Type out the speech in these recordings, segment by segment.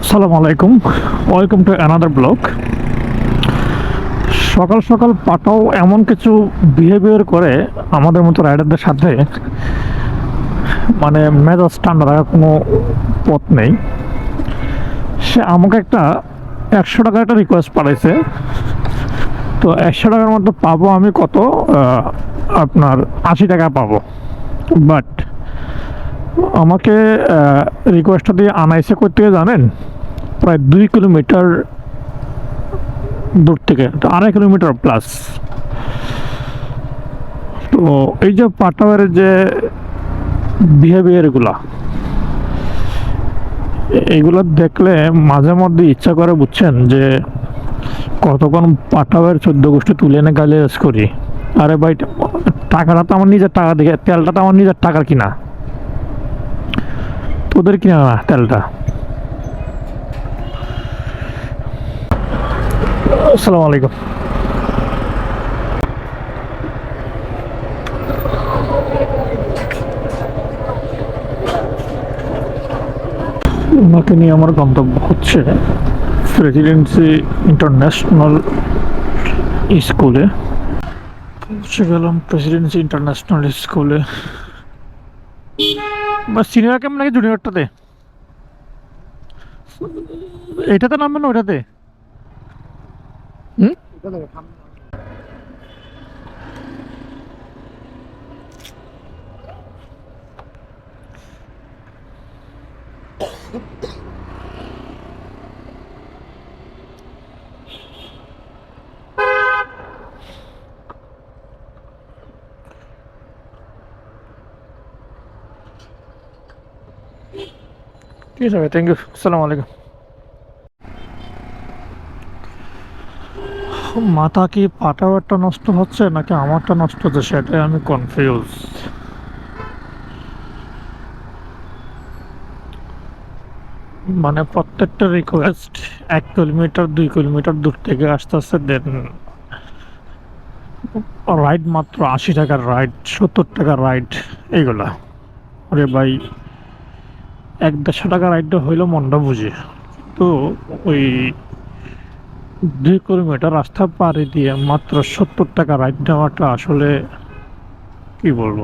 আসসালামু আলাইকুম। Welcome to another blog সকাল সকাল পাটাও এমন কিছু বিহেভিয়ার করে আমাদের মতো রাইডারদের সাথে মানে মেজাজ ঠান্ডা রাখার কোনো পথ নেই। সে আমাকে একটা একশো টাকার একটা রিকোয়েস্ট পাঠাইছে। তো একশো টাকার মধ্যে পাবো আমি কত? আপনার আশি টাকা পাবো। বাট আমাকে রিকোয়েস্টটা দিয়ে আনাইসে করতে জানেন? প্রায় দুই কিলোমিটার দূর থেকে আড়াই কিলোমিটার প্লাস তো এই যে পাটাওয়ার যে বিহেভিয়ারগুলা এইগুলো দেখলে মাঝে মধ্যে ইচ্ছা করে বুঝছেন যে কতক্ষণ পাটাওয়ার চোদ্দ গোষ্ঠী তুলে এনে গালে করি। আরে ভাই, টাকাটা তো আমার নিজের টাকা দেখে, তেলটা তো আমার নিজের টাকার কিনা। তোদের কিনা না, তেলটা। আসসালামু আলাইকুম। ওনাকে নিয়ে আমার গন্তব্য হচ্ছে প্রেসিডেন্সি ইন্টারন্যাশনাল স্কুলে পৌঁছে গেলাম প্রেসিডেন্সি ইন্টারন্যাশনাল স্কুলে সিনিয়র ক্যাম্প নাকি জুনিয়রটাতে? এটাতে নামবেন না ওইটাতে? হুম? ঠিক আছে থ্যাংক ইউ আসসালামু আলাইকুম মাথা কি পাটাওয়ারটা নষ্ট হচ্ছে নাকি আমারটা নষ্ট হচ্ছে সেটাই আমি কনফিউজ মানে প্রত্যেকটা রিকোয়েস্ট এক কিলোমিটার, দুই কিলোমিটার দূর থেকে আসতে আসতে দেন রাইড মাত্র আশি টাকার রাইড সত্তর টাকার রাইড এইগুলা আরে ভাই এক দেড়শো টাকা রাইডটা হইল মনটা বুঝে তো ওই দুই কিলোমিটার রাস্তা পাড়ি দিয়ে মাত্র সত্তর টাকা রাইড নেওয়াটা আসলে কি বলব?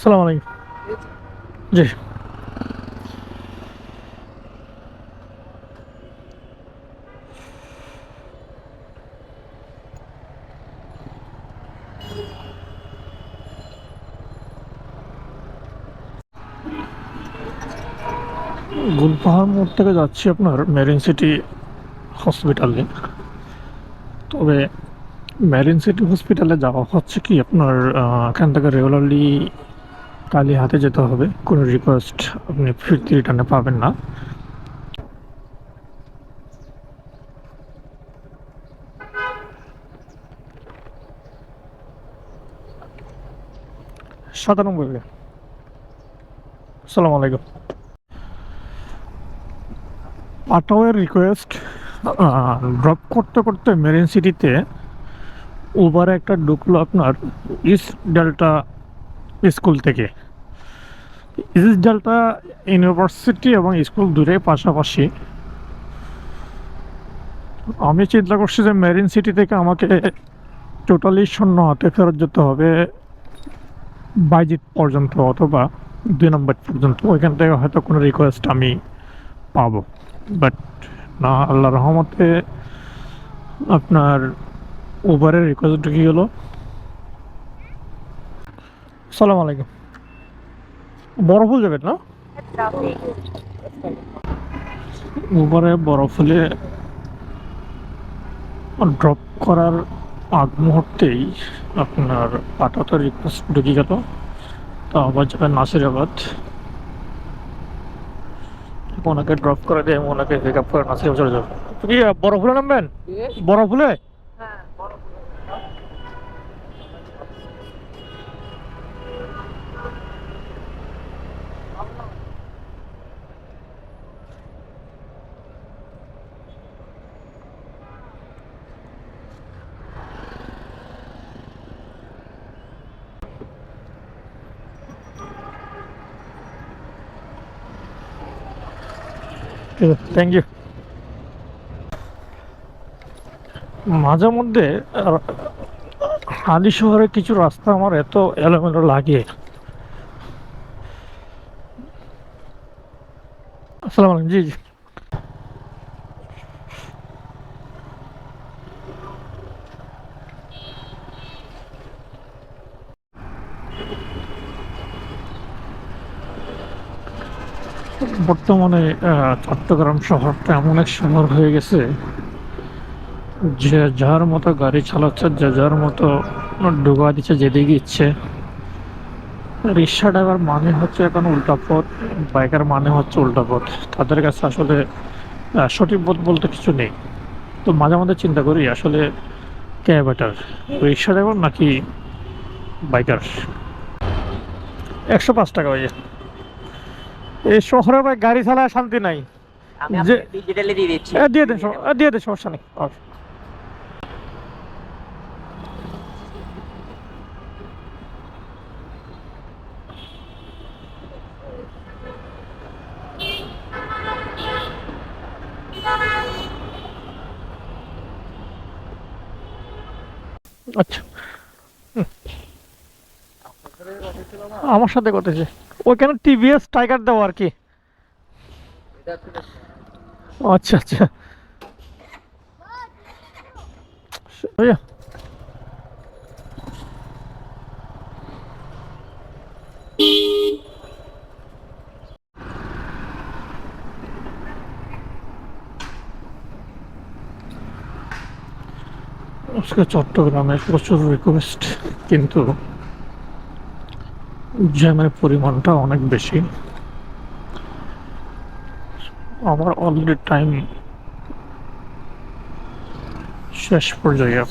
সালাম আলাইকুম। জি। গুলপাহাড় মোড় থেকে যাচ্ছি আপনার মেরিন সিটি হসপিটালে তবে মেরিন সিটি হসপিটালে যাওয়া হচ্ছে কি? আপনার এখান থেকে রেগুলারলি কালি হাতে যেতে হবে। কোনো রিকোয়েস্ট আপনি ফিরতি রিটার্নে পাবেন না। সাতানব্বই আসসালামু আলাইকুম। পাঠাওয়ের রিকোয়েস্ট ড্রপ করতে করতে মেরিন সিটিতে উবারে একটা ঢুকলো আপনার ইস্ট ডেল্টা স্কুল থেকে। ইস্ট ডেল্টা ইউনিভার্সিটি এবং স্কুল দূরে পাশাপাশি। আমি চিন্তা করছি যে মেরিন সিটি থেকে আমাকে টোটালি শূন্য হাতে ফেরত যেতে হবে বাইজিত পর্যন্ত অথবা দুই নম্বর পর্যন্ত। ওইখান থেকে হয়তো কোনো রিকোয়েস্ট আমি পাবো। বাট না আল্লাহ রহমতে আপনার উবারের রিকোয়েস্ট ঢুকে গেল সালাম আলাইকুম। বরফুল যাবেন না? উবারে বরফুলে ড্রপ করার আগ মুহূর্তেই আপনার পাঠাতে রিকোয়েস্ট ঢুকে গেল। তো আবার যাবেন নাসিরাবাদ। ওনাকে ড্রপ করে দিয়ে ওনাকে পিক আপ করে নাসিরাবাদ চলে যাব। বড় বরফুলে নামবেন? বরফুলে থ্যাংক ইউ মাঝে মধ্যে আলি হালি শহরের কিছু রাস্তা আমার এত এলোমেলো লাগে। আসসালামু আলাইকুম, জি জি। বর্তমানে চট্টগ্রাম শহরটা এমন এক শহর হয়ে গেছে যে যার মতো গাড়ি চালাচ্ছে, যে যার মতো ডুবা দিচ্ছে যেদিকে ইচ্ছে। রিক্সা ড্রাইভার মানে হচ্ছে এখন উল্টা পথ, বাইকার মানে হচ্ছে উল্টা পথ। তাদের কাছে আসলে সঠিক পথ বলতে কিছু নেই। তো মাঝে মাঝে চিন্তা করি, আসলে কে বেটার রিক্সা ড্রাইভার নাকি বাইকার? একশো পাঁচ টাকা ভাইয়া এই শহরে ভাই গাড়ি চালায় শান্তি নাই। আমি যে- ডিজিটালি দিয়ে দিচ্ছি। দিয়ে দেন দিয়ে দেন সমস্যা নেই। আচ্ছা। আমার সাথে কতেছে ওইখানে টিভিএস টাইগার দেওয়া আর কি। আচ্ছা আচ্ছা। চট্টগ্রামে প্রচুর রিকোয়েস্ট কিন্তু জ্যামের পরিমাণটা অনেক বেশি। আমার অলরেডি টাইম শেষ পর্যায়ে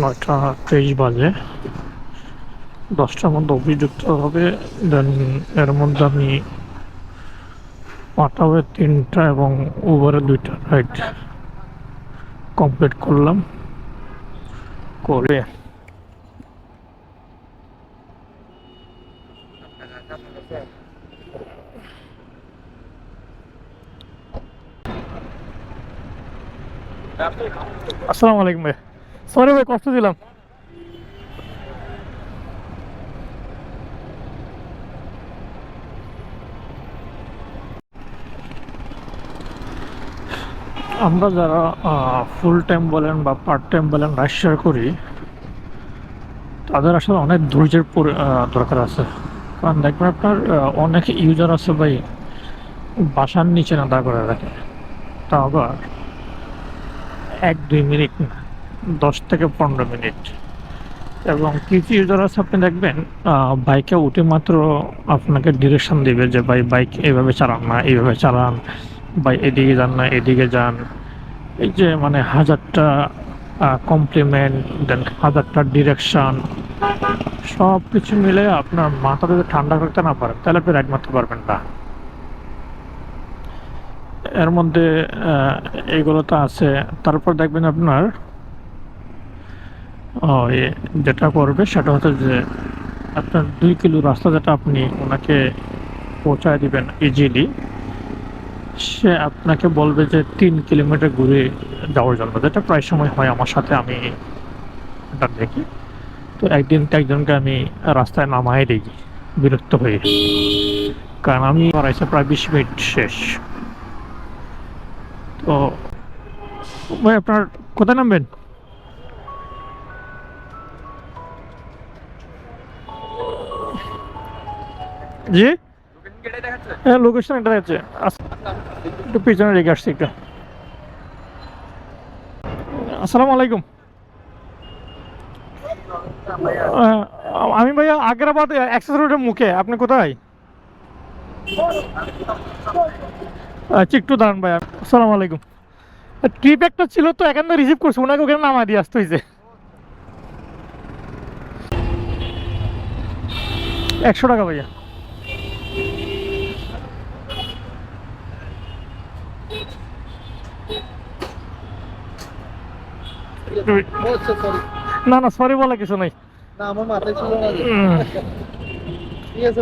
নয়টা তেইশ বাজে। দশটার মধ্যে অভিযুক্ত হবে। দেন এর মধ্যে আমি পাঠাবে তিনটা এবং উবারে দুইটা রাইড কমপ্লিট করলাম। করে আসসালামু আলাইকুম ভাই। সরি ভাই, কষ্ট দিলাম। আমরা যারা ফুল টাইম বলেন বা পার্ট টাইম বলেন রাইড শেয়ার করি, তাদের আসলে অনেক ধৈর্যের দরকার আছে। কারণ দেখবেন আপনার অনেক ইউজার আছে ভাই, বাসার নিচে না করে রাখে। তা আবার এক, দুই মিনিট না, দশ থেকে পনেরো মিনিট। এবং কিছু ইউজার আছে আপনি দেখবেন বাইকে উঠে মাত্র আপনাকে ডিরেকশন দিবে যে, ভাই বাইক এভাবে চালান না এইভাবে চালান। ভাই, এদিকে যান না, এদিকে যান। এই যে মানে হাজারটা কমপ্লিমেন্ট দেন হাজারটা ডিরেকশন সব কিছু মিলে আপনার মাথা যদি ঠান্ডা রাখতে না পারেন, তাহলে আপনি রাইড মারতে পারবেন না। এর মধ্যে এইগুলো তো আছে। তারপর দেখবেন আপনার যেটা করবে সেটা হচ্ছে যে আপনার দুই কিলো রাস্তা যেটা আপনি ওনাকে পৌঁছায় দিবেন ইজিলি সে আপনাকে বলবে যে তিন কিলোমিটার ঘুরে যাওয়ার জন্য। যেটা প্রায় সময় হয় আমার সাথে, আমি এটা দেখি। তো একদিন তো একজনকে আমি রাস্তায় নামাই দিই বিরক্ত হয়ে। কারণ আমি বাড়াইছে প্রায় বিশ মিনিট শেষ। তো ভাই, আপনার কোথায় নামবেন? জি? হ্যাঁ লোকেশন এটা আছে একটু পিছনে আসসালামু আলাইকুম। আমি ভাইয়া আগ্রাবাদ অ্যাক্সেস রোডের মুখে। আপনি কোথায়? আচ্ছা একটু দাঁড়ান ভাইয়া। আসসালামু আলাইকুম। ট্রিপ একটা ছিল তো এখান থেকে রিসিভ করছি ওনাকে ওখানে নামা দিয়ে আসতে হয়েছে। একশো টাকা ভাইয়া। না না সরি বলে কিছু নাই। না আমার মাথায় ছিল না। ঠিক আছে।